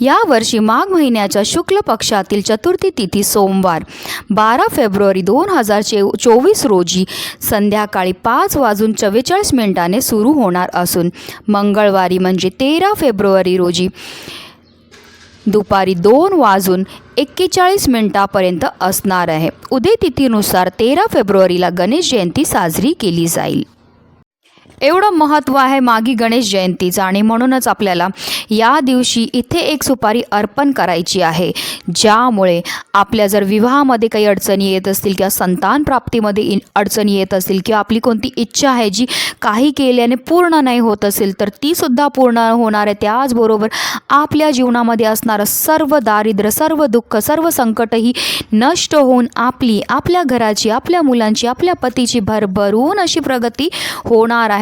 यावर्षी माघ महिन्याच्या शुक्ल पक्षातील चतुर्थी तिथी सोमवार बारा फेब्रुवारी दोन हजार चे चोवीस रोजी संध्याकाळी पाच वाजून चव्वेचाळीस मिनिटाने सुरू होणार असून मंगळवारी म्हणजे तेरा फेब्रुवारी रोजी दुपारी दोन वाजून एक्केचाळीस मिनिटापर्यंत असणार आहे. उदय तिथीनुसार तेरा फेब्रुवारीला गणेश जयंती साजरी केली जाईल. एवढं महत्त्व आहे मागी गणेश जयंतीचं आणि म्हणूनच आपल्याला या दिवशी इथे एक सुपारी अर्पण करायची आहे. ज्यामुळे आपल्या जर विवाहामध्ये काही अडचणी येत असतील किंवा संतान प्राप्तीमध्ये इन अडचणी येत असतील किंवा आपली कोणती इच्छा आहे जी काही केल्याने पूर्ण नाही होत असेल तर तीसुद्धा पूर्ण होणार आहे. त्याचबरोबर आपल्या जीवनामध्ये असणारं सर्व दारिद्र्य सर्व दुःख सर्व संकटही नष्ट होऊन आपली आपल्या घराची आपल्या मुलांची आपल्या पतीची भरभरून अशी प्रगती होणार आहे.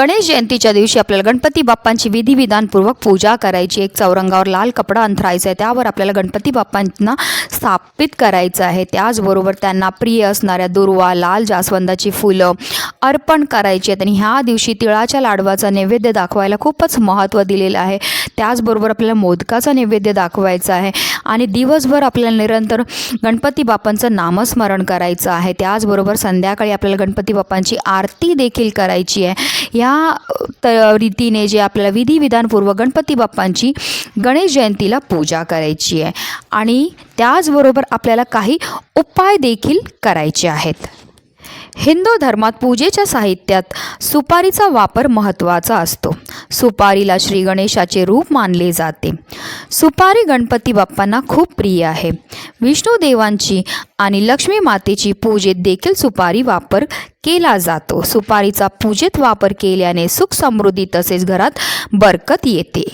गणेश जयंतीच्या दिवशी आपल्याला गणपती बाप्पांची विधिविधानपूर्वक पूजा करायची. एक चौरंगावर लाल कपडा अंथरायचा आहे. त्यावर आपल्याला गणपती बाप्पांना स्थापित करायचं आहे. त्याचबरोबर त्यांना प्रिय असणाऱ्या दुर्वा लाल जास्वंदाची फुलं अर्पण करायची आहेत. आणि ह्या दिवशी तिळाच्या लाडवाचा नैवेद्य दाखवायला खूपच महत्त्व दिलेलं आहे. त्याचबरोबर आपल्याला मोदकाचा नैवेद्य दाखवायचा आहे. आणि दिवसभर आपल्याला निरंतर गणपती बाप्पांचं नामस्मरण करायचं आहे. त्याचबरोबर संध्याकाळी आपल्याला गणपती बाप्पांची आरती देखील करायची आहे. या त रीतीने जे आपल्याला विधिविधानपूर्वक गणपती बाप्पांची गणेश जयंतीला पूजा करायची आहे. आणि त्याचबरोबर आपल्याला काही उपाय देखील करायचे आहेत. हिंदू धर्मात पूजेच्या साहित्यात सुपारीचा वापर महत्त्वाचा असतो. सुपारीला श्री गणेशाचे रूप मानले जाते. सुपारी गणपती बाप्पांना खूप प्रिय आहे. विष्णुदेवांची आणि लक्ष्मी मातेची पूजेत देखील सुपारी वापर केला जातो. सुपारीचा पूजेत वापर केल्याने सुख समृद्धी तसेच घरात बरकत येते.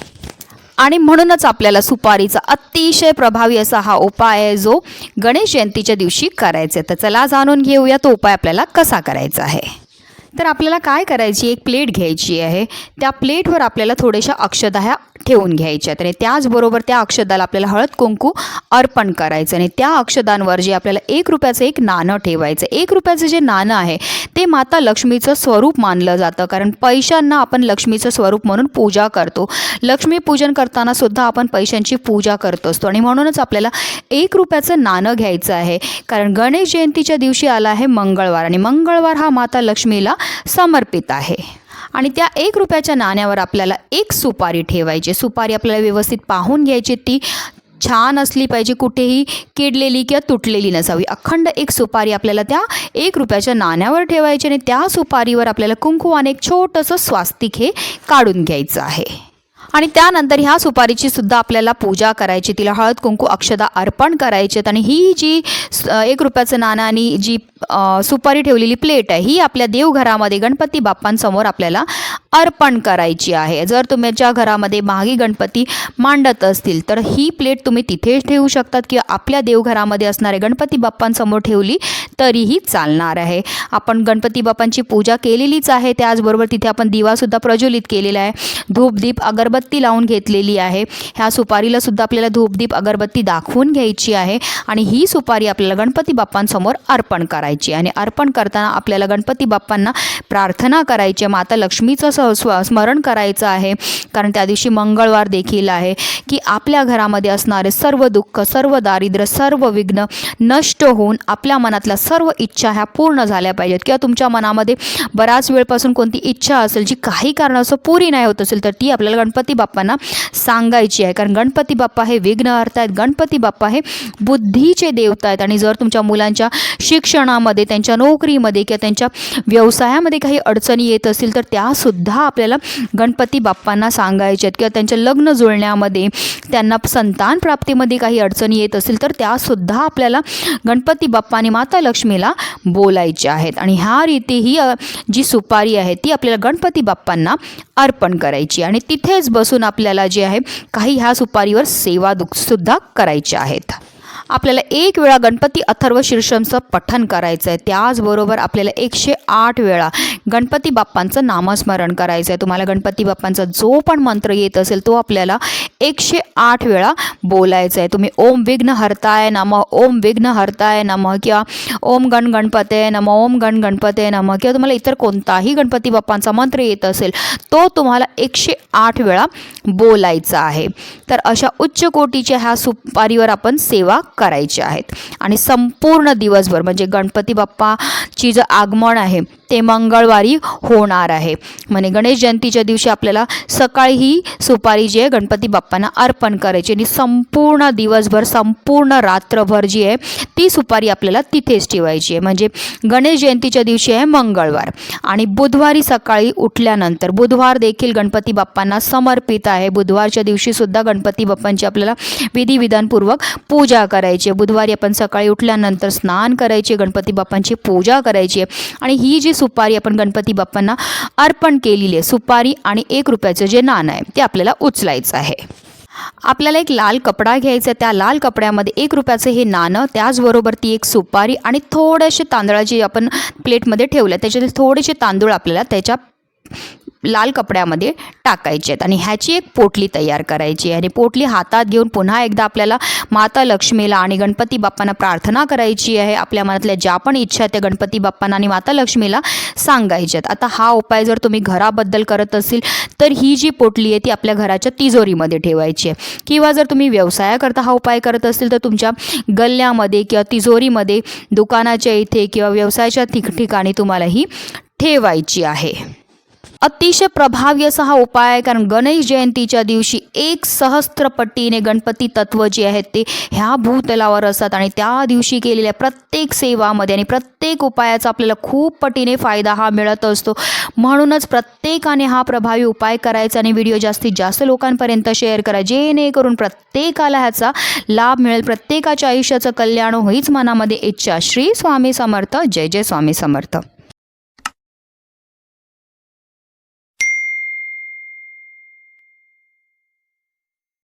आणि म्हणूनच आपल्याला सुपारीचा अतिशय प्रभावी असा हा उपाय आहे जो गणेश जयंतीच्या दिवशी करायचा. आहे तर चला जाणून घेऊया तो उपाय आपल्याला कसा करायचा आहे. तर आपल्याला काय करायची एक प्लेट घ्यायची आहे. त्या प्लेटवर आपल्याला थोड्याशा अक्षदा ह्या ठेवून घ्यायच्या आहेत. आणि त्याचबरोबर त्या अक्षदाला आपल्याला हळद कुंकू अर्पण करायचं आणि त्या अक्षदांवर जे आपल्याला एक रुपयाचं एक नाणं ठेवायचं एक रुपयाचं जे नाणं आहे ते माता लक्ष्मीचं स्वरूप मानलं जातं. कारण पैशांना आपण लक्ष्मीचं स्वरूप म्हणून पूजा करतो. लक्ष्मीपूजन करतानासुद्धा करताना सुद्धा आपण पैशांची पूजा करत असतो. आणि म्हणूनच आपल्याला एक रुपयाचं नाणं घ्यायचं आहे. कारण गणेश जयंतीच्या दिवशी आला आहे मंगळवार आणि मंगळवार हा माता लक्ष्मीला समर्पित आहे. आणि त्या एक रुपयाच्या नाण्यावर आपल्याला एक सुपारी ठेवायची. सुपारी आपल्याला व्यवस्थित पाहून घ्यायची. ती छान असली पाहिजे कुठेही किडलेली किंवा तुटलेली नसावी. अखंड एक सुपारी आपल्याला त्या एक रुपयाच्या नाण्यावर ठेवायची आणि त्या सुपारीवर आपल्याला कुंकू आणि एक छोटंसं स्वास्तिक हे काढून घ्यायचं आहे. आणि त्यानंतर ह्या सुपारीची सुद्धा आपल्याला पूजा करायची. तिला हळद कुंकू अक्षदा अर्पण करायचे आणि ही जी एक रुपयाचं नाणं आणि जी सुपारी ठेवलेली प्लेट आहे ही आपल्या देवघरामध्ये गणपती बाप्पांसमोर आपल्याला अर्पण करायची आहे. जर तुमच्या घरामध्ये मागी गणपती मांडत असतील तर ही प्लेट तुम्ही तिथे ठेवू शकतात. किंवा आपल्या देवघरामध्ये असणारे गणपती बाप्पांसमोर ठेवली तरीही चालणार आहे. आपण गणपती बाप्पांची पूजा केलेलीच आहे. त्याचबरोबर तिथे आपण दिवासुद्धा प्रज्वलित केलेला आहे. धूपदीप अगरबत्ती लावून घेतलेली आहे. ह्या सुपारीला सुद्धा आपल्याला धूपदीप अगरबत्ती दाखवून घ्यायची आहे आणि ही सुपारी आपल्याला गणपती बाप्पांसमोर अर्पण करायची आणि अर्पण करताना आपल्याला गणपती बाप्पांना प्रार्थना करायची आहे. माता लक्ष्मीचं स स्व स्मरण करायचं आहे. कारण त्या दिवशी मंगळवार देखील आहे की आपल्या घरामध्ये असणारे सर्व दुःख सर्व दारिद्र्य सर्व विघ्न नष्ट होऊन आपल्या मनातला सर्व इच्छा ह्या पूर्ण झाल्या पाहिजेत. किंवा तुमच्या मनामध्ये बराच वेळपासून कोणती इच्छा असेल जी काही कारणास्तव पुरी नाही होत असेल तर ती आपल्याला गणपती बाप्पांना सांगायची आहे. कारण गणपती बाप्पा हे विघ्न अर्थ आहेत गणपती बाप्पा हे बुद्धीचे देवता आहेत. आणि जर तुमच्या मुलांच्या शिक्षणामध्ये त्यांच्या नोकरीमध्ये किंवा त्यांच्या व्यवसायामध्ये काही अडचणी येत असतील तर त्यासुद्धा आपल्याला गणपती बाप्पांना सांगायच्या आहेत. किंवा त्यांच्या लग्न जुळण्यामध्ये त्यांना संतान प्राप्तीमध्ये काही अडचणी येत असतील तर त्यासुद्धा आपल्याला गणपती बाप्पा आणि माता लक्ष्मीला बोलायच्या आहेत. आणि ह्या रीती ही जी सुपारी आहे ती आपल्याला गणपती बाप्पांना अर्पण करायची आणि तिथेच बसून आपल्याला जे आहे काही ह्या सुपारीवर सेवा दुख सुद्धा करायच्या आहेत. आपल्याला एक वेळा गणपती अथर्व शीर्षमचं पठण करायचं आहे त्याचबरोबर आपल्याला एकशे आठ वेळा गणपती बाप्पांचं नामस्मरण करायचं आहे तुम्हाला गणपती बाप्पांचा जो पण मंत्र येत असेल तो आपल्याला एकशे आठ वेळा बोलायचा आहे तुम्ही ओम विघ्न हरताय नम ओम विघ्न हरताय नम किंवा ओम गण गणपते नम ओम गण गणपते नम किंवा तुम्हाला इतर कोणताही गणपती बाप्पांचा मंत्र येत असेल तो तुम्हाला एकशे आठ वेळा बोलायचा आहे. तर अशा उच्च कोटीच्या ह्या सुपारीवर आपण सेवा करायचे आहेत. आणि संपूर्ण दिवसभर म्हणजे गणपती बाप्पाची जे आगमन आहे ते मंगळवारी होणार आहे. म्हणजे गणेश जयंतीच्या दिवशी आपल्याला सकाळी ही सुपारी जी आहे गणपती बाप्पांना अर्पण करायची आणि संपूर्ण दिवसभर संपूर्ण रात्रभर जी आहे ती सुपारी आपल्याला तिथेच ठेवायची आहे. म्हणजे गणेश जयंतीच्या दिवशी आहे मंगळवार. आणि बुधवारी सकाळी उठल्यानंतर बुधवार देखील गणपती बाप्पांना समर्पित आहे. बुधवारच्या दिवशीसुद्धा गणपती बाप्पांची आपल्याला विधिविधानपूर्वक पूजा करायची आहे. बुधवारी आपण सकाळी उठल्यानंतर स्नान करायचे गणपती बाप्पांची पूजा करायची आहे. आणि ही जी सुपारी आपण गणपती बाप्पांना अर्पण केलेली आहे. सुपारी आणि एक रुपयाचं जे नाणं आहे ते आपल्याला उचलायचं आहे. आपल्याला एक लाल कपडा घ्यायचा आहे. त्या लाल कपड्यामध्ये एक रुपयाचं हे नाणं त्याचबरोबर ती एक सुपारी आणि थोडेसे तांदळाची आपण प्लेटमध्ये ठेवलं त्याच्यात थोडेसे तांदूळ आपल्याला त्याच्या लाल कपड्यामध्ये टाकायचे आहेत. आणि ह्याची एक पोटली तयार करायची आहे. आणि पोटली हातात घेऊन पुन्हा एकदा आपल्याला माता लक्ष्मीला आणि गणपती बाप्पांना प्रार्थना करायची आहे. आपल्या मनातल्या ज्या पण इच्छा आहेत त्या गणपती बाप्पांना आणि माता लक्ष्मीला सांगायच्या आहेत. आता हा उपाय जर तुम्ही घराबद्दल करत असेल तर ही जी पोटली आहे ती आपल्या घराच्या तिजोरीमध्ये ठेवायची आहे. किंवा जर तुम्ही व्यवसायाकरता हा उपाय करत असेल तर तुमच्या गल्ल्यामध्ये किंवा तिजोरीमध्ये दुकानाच्या इथे किंवा व्यवसायाच्या ठिकठिकाणी तुम्हाला ही ठेवायची आहे. अतिशय प्रभावी असा हा उपाय आहे कारण गणेश जयंतीच्या दिवशी एक सहस्त्रपट्टीने गणपती तत्व जे आहेत ते ह्या भूतलावर असतात आणि त्या दिवशी केलेल्या प्रत्येक सेवामध्ये आणि प्रत्येक उपायाचा आपल्याला खूप पटीने फायदा हा मिळत असतो. म्हणूनच प्रत्येकाने हा प्रभावी उपाय करायचा आणि व्हिडिओ जास्तीत जास्त लोकांपर्यंत शेअर करा जेणेकरून प्रत्येकाला ह्याचा लाभ मिळेल. प्रत्येकाच्या आयुष्याचं कल्याण होईच मनामध्ये इच्छा. श्री स्वामी समर्थ. जय जय स्वामी समर्थ.